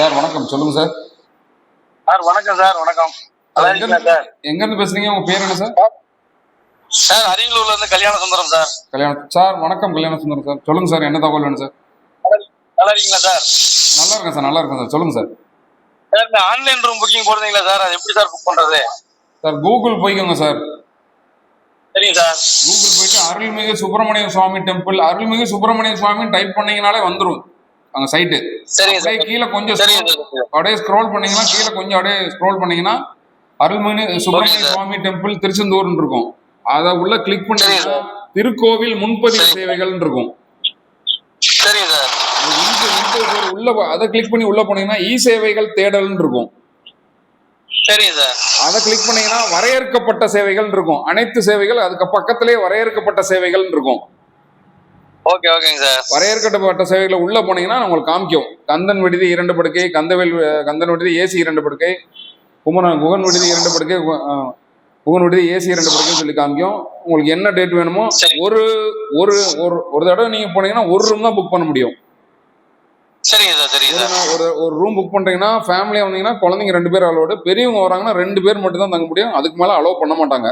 Sir வணக்கம். சொல்லுங்க sir. Sir வணக்கம் சார் வணக்கம். எங்க இருந்து பேசுறீங்க? உங்க பேர் என்ன சார்? சார் அரியலூர்ல இருந்து கல்யாண சுந்தரம் சார். கல்யாணம் சார் வணக்கம் கல்யாண சுந்தரம் சார். சொல்லுங்க சார் என்ன தகவல் வேணும் சார்? நல்லா இருக்கீங்களா சார்? நல்லா இருக்கேன் சார் நல்லா இருக்கேன் சார். சொல்லுங்க சார். சார் இந்த ஆன்லைன் ரூம் புக்கிங் போடுறீங்களா சார்? அது எப்படி சார் புக் பண்றது? சார் கூகுள் போய்க்கோங்க சார். சரிங்க சார். கூகுள் போயிட்டு அருள்மிகு சுப்பிரமணிய சுவாமி டெம்பிள் அருள்மிகு சுப்பிரமணிய சுவாமி டைப் பண்ணீங்கனாலே வந்துரும். அங்க சைட்டு அப்படியே கீழே கொஞ்சம் அப்படியே ஸ்க்ரோல் பண்ணீங்கன்னா கீழே கொஞ்சம் அப்படியே ஸ்க்ரோல் பண்ணீங்கன்னா அருள்மிகு சுப்பிரமணிய. சுவாமி டெம்பிள் திருச்செந்தூர்னு இருக்கும். அதை உள்ள கிளிக் பண்ணீங்கன்னா திருக்கோவில் முன்பதிவு. சேவைகள் இருக்கும். உள்ள அதை கிளிக் பண்ணி உள்ள போனீங்கன்னா இ சேவைகள் தேடல்னு இருக்கும். அதை கிளிக் பண்ணீங்கன்னா வரையறுக்கப்பட்ட சேவைகள் இருக்கும். அனைத்து சேவைகள் அதுக்கு பக்கத்திலே வரையறுக்கப்பட்ட சேவைகள் இருக்கும். ஓகே ஓகேங்க சார் வரையறுக்கப்பட்ட சேவைகளை உள்ள போனீங்கன்னா உங்களுக்கு காமிக்கும். கந்தன் விடுதி இரண்டு படுக்கை கந்தவேல் கந்தன் விடுதி ஏசி இரண்டு படுக்கை குமரன் குகன் விடுதி இரண்டு படுக்கை குகன் விடுதி ஏசி இரண்டு படுக்கைன்னு சொல்லி காமிக்கும். உங்களுக்கு என்ன டேட் வேணுமோ. ஒரு ஒரு ஒரு ஒரு தடவை நீங்க போனீங்கன்னா ஒரு ரூம் தான் புக் பண்ண முடியும். சரிங்க சார் சரிங்க சார் ஒரு ஒரு ரூம் புக் பண்றீங்கன்னா ஃபேமிலியா வந்தீங்கன்னா குழந்தைங்க ரெண்டு பேர் அலோடு பெரியவங்க வராங்கன்னா ரெண்டு பேர் மட்டும் தான் தங்க முடியும். அதுக்கு மேல அலோவ் பண்ண மாட்டாங்க.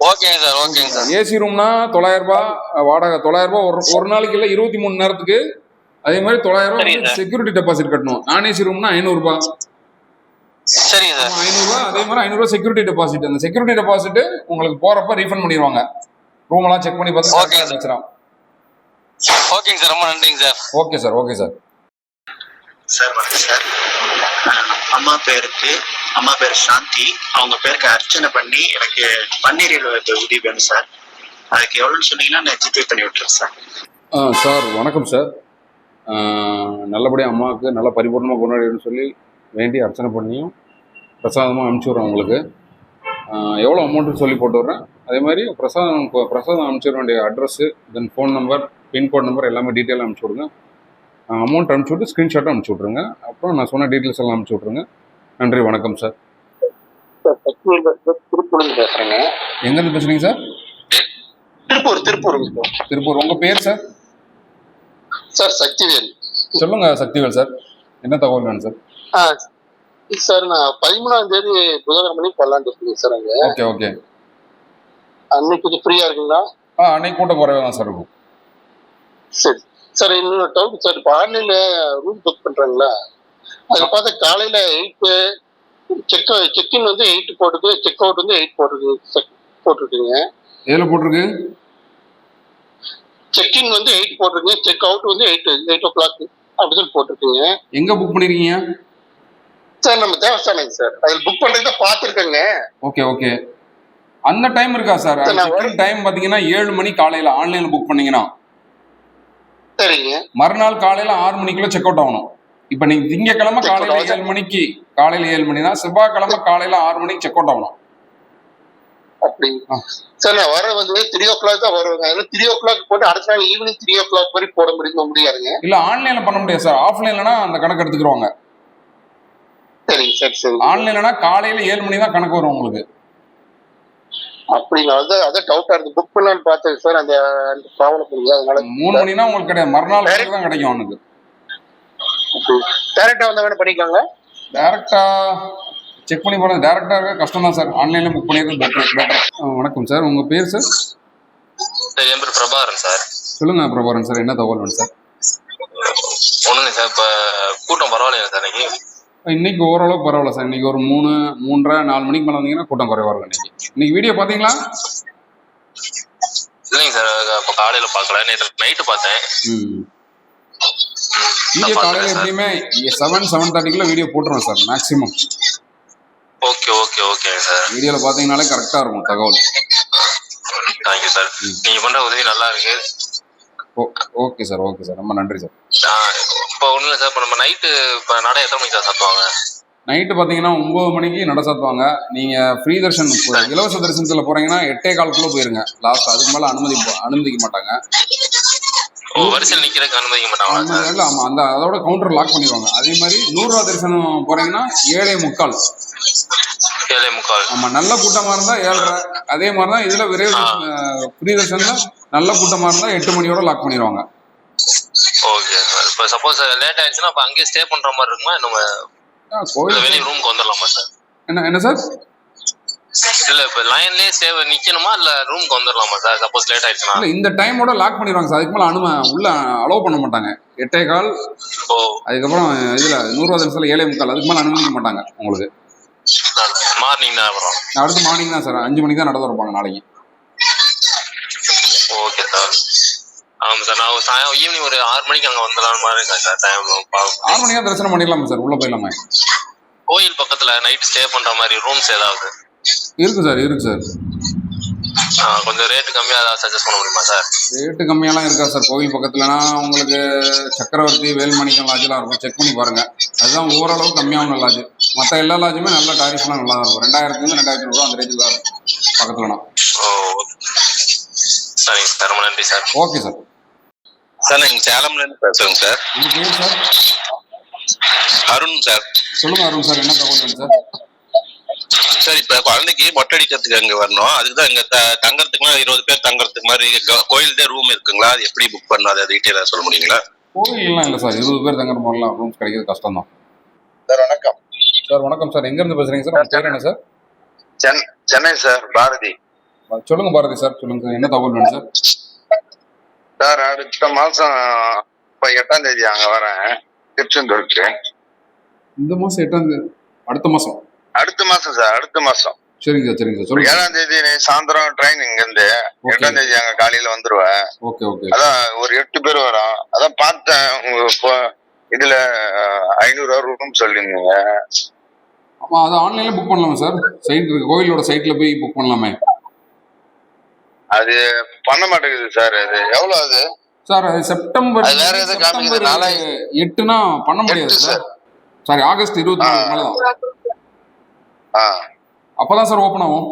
ஓகேங்க சார் ஓகேங்க சார். ஏசி ரூம்னா தொள்ளாயிரம் ரூபாய் வாடகை தொள்ளாயிரம் ரூபாய் ஒரு ஒரு நாளைக்கு இல்லை இருபத்தி மூணு நேரத்துக்கு அதே மாதிரி தொள்ளாயிரம் ரூபாய் சார். செக்யூரிட்டி டெபாசிட் கட்டணும். நான் ஏசி ரூம்னா ஐநூறு ரூபாய் சரிங்க சார். ஐநூறுரூவா அதே மாதிரி ஐநூறுரூவா செக்யூரிட்டி டெபாசிட் அந்த செக்யூரிட்டி டெபாசிட் உங்களுக்கு போறப்ப ரீஃபண்ட் பண்ணிடுவாங்க ரூம் எல்லாம் செக் பண்ணி பார்த்து sir. வச்சிடும் ஓகேங்க சார் ரொம்ப நன்றிங்க sir. Okay sir okay sir. Sir வணக்கம் சார். அம்மா பேருக்கு அம்மா பேர் சாந்தி. அவங்க பேருக்கு அர்ச்சனை பண்ணி எனக்கு பன்னீரில் உதவி வேணும் சார். அதுக்கு எவ்வளோன்னு சொன்னீங்கன்னா நான் ஜிபே பண்ணி விட்டுறேன் சார். ஆ சார் வணக்கம் சார். நல்லபடியாக அம்மாவுக்கு நல்லா பரிபூர்ணமாக கொண்டாடின்னு சொல்லி வேண்டி அர்ச்சனை பண்ணியும் பிரசாதமாக அனுப்பிச்சி விட்றேன் உங்களுக்கு. எவ்வளோ அமௌண்ட்டுன்னு சொல்லி போட்டு விட்றேன். அதே மாதிரி பிரசாதம் பிரசாதம் அனுப்பிச்சி விட வேண்டிய address then phone number pincode number எல்லாமே டீட்டெயிலாக அனுப்பிச்சி விடுங்க. அமௌண்ட் அனுப்பிச்சி விட்டு ஸ்க்ரீன்ஷாட்டும் அனுப்பிச்சி விட்ருங்க அப்புறம் நான் சொன்ன டீட்டெயில்ஸ் எல்லாம் அனுப்பிச்சி விட்ருங்க நன்றி வணக்கம் சார் பேசுறேங்க. எங்கேருந்து பேசுகிறீங்க சார் திருப்பூர் திருப்பூர் திருப்பூர். உங்கள் பேர் சார் சார் சக்திவேல். சொல்லுங்கள் சக்திவேல் சார் என்ன தகவல் வேணும் சார் சார் நான் பதிமூணாம் தேதி புதன்கிழமை இருக்கேன் சார் அங்க. Okay okay. அன்னைக்கு கொஞ்சம் ஃப்ரீயா இருக்குங்களா? ஆ அன்னைக்கு கூட்டம் குறைவாக தான் சார் இருக்கும். சரி சார் இன்னொரு டவுட் சார் இப்போ ஆன்லைன்ல ரூம் புக் பண்றாங்களா? அதுல பார்த்தா காலையில எயிட்டு செக் செக்இன் வந்து எயிட் போட்டுருக்கு செக் அவுட் வந்து எயிட் போட்டுருக்கு செக் போட்டிருக்குங்க. எதில் போட்டிருக்கு? செக்இன் வந்து எயிட் போட்டிருக்கு செக் அவுட் வந்து எயிட் எயிட் ஓ கிளாக் அப்படின்னு போட்டிருக்குங்க. எங்கே புக் பண்ணிருக்கீங்க? சார் நம்ம தேவஸ்தானங்க சார். அதில் புக் பண்றதை பார்த்துருக்கேங்க. ஓகே ஓகே அந்த டைம் இருக்கா சார்? டைம் பார்த்தீங்கன்னா ஏழு மணி காலையில் ஆன்லைனில் புக் பண்ணீங்கன்னா சரிங்க மறுநாள் காலையில் ஆறு மணிக்குள்ள செக் அவுட் ஆகணும். இப்போ நீங்கள் திங்கக்கிழமை காலையில். ஏழு மணிக்கு காலையில் ஏழு மணினா செவ்வாய்க்கிழமை காலையில் ஆறு மணிக்கு செக் அவுட் ஆகணும். அப்படி. சார் நான் வர வந்து த்ரீ ஓ கிளாக் தான் வருவேங்க. அதில் த்ரீ ஓ கிளாக் போட்டு அடுத்த நாள் ஈவினிங் த்ரீ ஓ கிளாக் வரை போட முடியுமா முடியாதுங்க. இல்லை ஆன்லைனில் பண்ண முடியாது சார். ஆஃப்லைன்லனா அந்த கணக்கு எடுத்துக்கிடுவாங்க சரிங்க சரி சரி ஆன்லைன்லனா காலையில் ஏழு மணி தான் கணக்கு வரும் உங்களுக்கு. அப்படிங்களா அது அதான் டவுட்டா இருக்கு. புக் பண்ணலான்னு பார்த்தேன் சார் அந்த ப்ராப்ளம் அதனால மூணு மணினா உங்களுக்கு கிடையாது. மறுநாள் கணக்கு தான் கிடைக்கும் அவனுக்கு. டேரக்டா வந்தா வேணும் பண்ணிக்கலாங்க டேரக்டா செக் பண்ணி போகிறது டேரக்டாக இருக்க? கஷ்டம் தான் சார் ஆன்லைனில் புக் பண்ணிடுறது பெட்டர் பெட்டர் வணக்கம் சார் உங்கள் பேர் சார் சார் என் பேர் பிரபாகரன் சார் சொல்லுங்கள் பிரபாகரன் சார் என்ன தகவல் வேணும் சார் ஒன்றும் சார் இப்போ கூட்டம் பரவாயில்லையா சார் இன்னைக்கு? இன்னைக்கு ஓரளவுக்கு பரவாயில்ல சார். இன்னைக்கு ஒரு மூணு மூன்றரை நாலு மணிக்கு மேலே வந்தீங்கன்னா கூட்டம் குறைவா இருக்கும் இன்னைக்கு. இன்னைக்கு வீடியோ பார்த்தீங்களா? இல்லைங்க சார் இப்போ காலையில் பார்க்கல. நேற்று நைட்டு பார்த்தேன். ம். வீடியோ காலையில் எப்படியுமே செவன் செவன் தேர்ட்டிக்குள்ள வீடியோ போட்டுருவேன் சார் மேக்ஸிமம் ஓகே ஓகே ஓகேங்க சார். வீடியோவில் பார்த்தீங்கனாலே கரெக்டாக இருக்கும் தகவல். தேங்க்யூ சார் நீங்கள் பண்ணுற உதவி நல்லா இருக்கு. Okay sir okay sir. ரொம்ப நன்றி சார். இப்போ ஒன்றும் இல்லை சார். இப்போ நம்ம நைட்டு இப்போ நடை எத்தனை மணிக்கு சார் சாத்துவாங்க? நைட்டு பார்த்தீங்கன்னா ஒம்பது மணிக்கு நட சாத்துவாங்க. நீங்கள் ஃப்ரீ தர்ஷன் இலவச தரிசனத்தில் போகிறீங்கன்னா எட்டே கால்குள்ளே போயிருங்க. லாஸ்ட் அதுக்கு மேலே அனுமதி அனுமதிக்க மாட்டாங்க. வரிசையில் நிற்கிறதுக்கு அனுமதிக்க சார்? இல்லை ஆமாம் அந்த அதோட கவுண்டர் லாக் பண்ணிடுவாங்க. அதே மாதிரி நூறுரூவா தரிசனம் போகிறீங்கன்னா ஏழே முக்கால். ஏழே முக்கால். ஆமாம் நல்ல கூட்டமாக இருந்தால் ஏழரை. அதே மாதிரி தான் இதில் விரைவு ஃப்ரீ தர்ஷனில் நல்ல கூட்டமாக இருந்தால் எட்டு மணியோட லாக் பண்ணிடுவாங்க. ஓகே சார் இப்போ சப்போஸ் லேட் ஆயிடுச்சுன்னா அப்போ அங்கேயே ஸ்டே பண்ற மாதிரி இருக்குமா? நம்ம கோயில் வெளியே ரூமுக்கு வந்துடலாமா சார் என்ன என்ன சார் இல்ல இப்போ லைன்லயே ஸ்டே நிக்கணுமா? இல்ல ரூமுக்கு வந்துடலாமா சார் சப்போஸ் லேட் ஆயிடுச்சுன்னா? இல்லை இந்த டைமோட லாக் பண்ணிடுவாங்க சார் அதுக்கு மேலே அனும உள்ள அலோவ் பண்ண மாட்டாங்க. எட்டே கால். ஓ. அதுக்கப்புறம் இதில் நூறுரூவா தினசில் ஏழே முக்கால். அதுக்கு மேலே அனுமதிக்க மாட்டாங்க உங்களுக்கு. மார்னிங் தான் வரும் அடுத்து மார்னிங் தான் சார் அஞ்சு மணிக்கு தான் நடந்து இருப்பாங்க நாளைக்கு. ஓகே சார் ஆமாம் சார். நான் சாயம் ஈவினிங் ஒரு ஆறு மணிக்கு அங்கே வந்துடலாம் மாதிரி இருக்கேன் சார். டைம் ஆறு மணிக்கா தரிசனம் பண்ணிடலாமா சார்? உள்ளே போயிடலாமே? கோயில் பக்கத்துல நைட் ஸ்டே பண்ற மாதிரி ரூம்ஸ் ஏதாவது? இருக்கு சார் இருக்கு சார். கொஞ்சம் ரேட்டு கம்மியாக ஏதாவது சஜஸ்ட் பண்ண முடியுமா சார்? ரேட்டு கம்மியாலாம் இருக்கா சார்? கோவில் பக்கத்துலனா உங்களுக்கு சக்கரவர்த்தி வேல்மணிக்கம் லாட்ஜெலாம் இருக்கும். செக் பண்ணி பாருங்க. அதுதான் ஓரளவு கம்மியாகவும் லாட்ஜ் மற்ற எல்லா லாட்ஜுமே நல்ல டாரிஃப்லாம் நல்லா இருக்கும். ரெண்டாயிரத்துலேருந்து ரெண்டாயிரத்தி ரூபா அந்த ரேஞ்சில் தான் இருக்கும். பக்கத்துலனா. ஓ சரிங்க சார் ரொம்ப நன்றி சார். Okay sir. சார் நான் சேலம்ல இருந்து பேசுறேங்க சார். உங்கள் பேர் சார்? அருண் சார். சொல்லுங்க அருண் சார் என்ன தகவல் வேணும் சார்? சார் இப்ப குழந்தைக்கு மொட்டை அடிக்கிறதுக்கு அங்க வரணும். அதுக்கு தான் இங்க த- தங்கறதுக்கு இருபது பேர் தங்கறதுக்கு மாதிரி கோயில்தே ரூம் இருக்குங்களா? அது எப்படி புக் பண்ணணும்? அதை டீட்டெயிலா சொல்ல முடியுங்களா? கோவில்லாம் இல்லை சார். இருபது பேர் தங்குற மாதிரிலாம் ரூம்ஸ் கிடைக்கிறது கஷ்டம் தான் சார் வணக்கம். சார் வணக்கம் சார். எங்கேருந்து பேசுகிறீங்க சார்? உங்கள் பேர் என்ன சார்? சென் சென்னை சார் பாரதி. சொல்லுங்க பாரதி சார் சொல்லுங்க. சார் என்ன தகவல் வேணும் சார்? சார் அடுத்த மாசம் எட்டாம் தேதி அங்க வரேன். திருச்செந்தூருக்கு. இந்த மாதம் எட்டாம் தேதி அடுத்த மாதம் அடுத்த மாசம் சார் அடுத்த மாசம். சரிங்க சார் சரிங்க சார். சொல்லுங்க. ஏழாம் தேதி சாயந்தரம் ட்ரெயின் இங்க இருந்து. எட்டாம் தேதி அங்க காலையில வந்துருவேன். ஓகே ஓகே அதான் ஒரு எட்டு பேர் வரோம். அதான் பார்த்தேன் உங்க இதுல ஐநூறு ரூபா சொல்லிருந்தீங்க ஆமாம் அதை ஆன்லைனில் புக் பண்ணலாமா சார். சைட் இருக்கு. கோவிலோட சைட்டில் போய் புக் பண்ணலாமே. அது பண்ண மாட்டேங்குது சார் அது எவ்வளவு அது சார் அது செப்டம்பர் அது வேற எதுவும் காமிக்குது, நாலாயிரம். எட்டுனா பண்ண முடியாது சார் சாரி ஆகஸ்ட் இருபத்தி நாலு மேலே தான் அப்பதான் சார் ஓப்பன் ஆகும்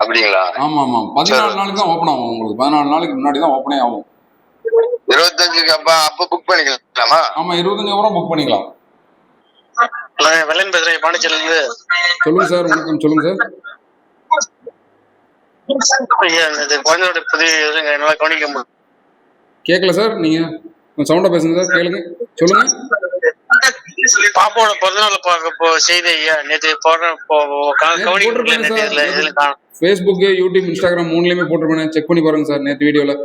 அப்படிங்களா ஆமா ஆமா பதினாலு நாளுக்கு தான் ஓப்பன் ஆகும் உங்களுக்கு பதினாலு நாளுக்கு முன்னாடி தான் ஓப்பனே ஆகும் இருபத்தஞ்சுக்கு அப்ப அப்ப புக் பண்ணிக்கலாமா ஆமா இருபத்தஞ்சு அப்புறம் புக் பண்ணிக்கலாம் வெள்ளன் பேசுறேன் பாண்டிச்சேரியில இருந்து சொல்லுங்க சார் வணக்கம் சொல்லுங்க சார் குழந்தையோட புதிய இதுங்க என்னால கவனிக்க முடியும் கேட்கல சார் நீங்க சவுண்டா பேசுங்க சார் கேளுங்க. சொல்லுங்க. பாப்பாவோட பிறந்தநாள் பார்க்க போ செய்தி ஐயா நேற்று போடுற போ- கா- நேத்து கவனிக்க முடியல போட்டிருப்பேனே நேற்று சார். இதுல இதுல காணும். ஃபேஸ்புக் யூடியூப் இன்ஸ்டாகிராம் மூணுலயுமே போட்டிருப்பேன். செக் பண்ணி பாருங்க சார் நேற்று வீடியோல.